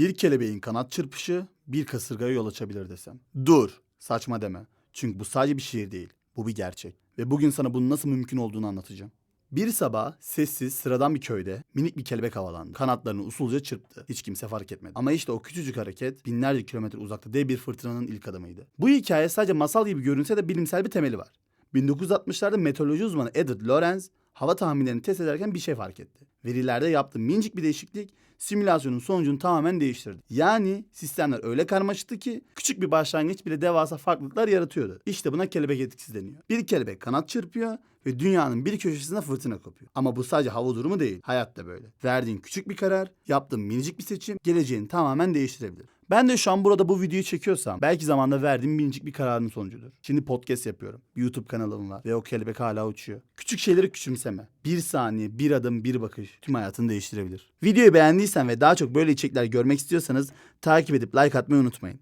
Bir kelebeğin kanat çırpışı bir kasırgaya yol açabilir desem. Dur, saçma deme. Çünkü bu sadece bir şiir değil, bu bir gerçek. Ve bugün sana bunun nasıl mümkün olduğunu anlatacağım. Bir sabah sessiz, sıradan bir köyde minik bir kelebek havalandı. Kanatlarını usulca çırptı. Hiç kimse fark etmedi. Ama işte o küçücük hareket binlerce kilometre uzakta dev bir fırtınanın ilk adımıydı. Bu hikaye sadece masal gibi görünse de bilimsel bir temeli var. 1960'larda meteoroloji uzmanı Edward Lorenz hava tahminlerini test ederken bir şey fark etti. Verilerde yaptığı minicik bir değişiklik simülasyonun sonucunu tamamen değiştirdi. Yani sistemler öyle karmaşıktı ki küçük bir başlangıç bile devasa farklılıklar yaratıyordu. İşte buna kelebek etkisi deniyor. Bir kelebek kanat çırpıyor ve dünyanın bir köşesinde fırtına kopuyor. Ama bu sadece hava durumu değil. Hayat da böyle. Verdiğin küçük bir karar, yaptığın minicik bir seçim geleceğini tamamen değiştirebilir. Ben de şu an burada bu videoyu çekiyorsam belki zamanda verdiğim minicik bir kararın sonucudur. Şimdi podcast yapıyorum. YouTube kanalım var ve o kelebek hala uçuyor. Küçük şeyleri küçümseme. Bir saniye, bir adım, bir bakış tüm hayatını değiştirebilir. Videoyu beğendiysen ve daha çok böyle içerikler görmek istiyorsanız takip edip like atmayı unutmayın.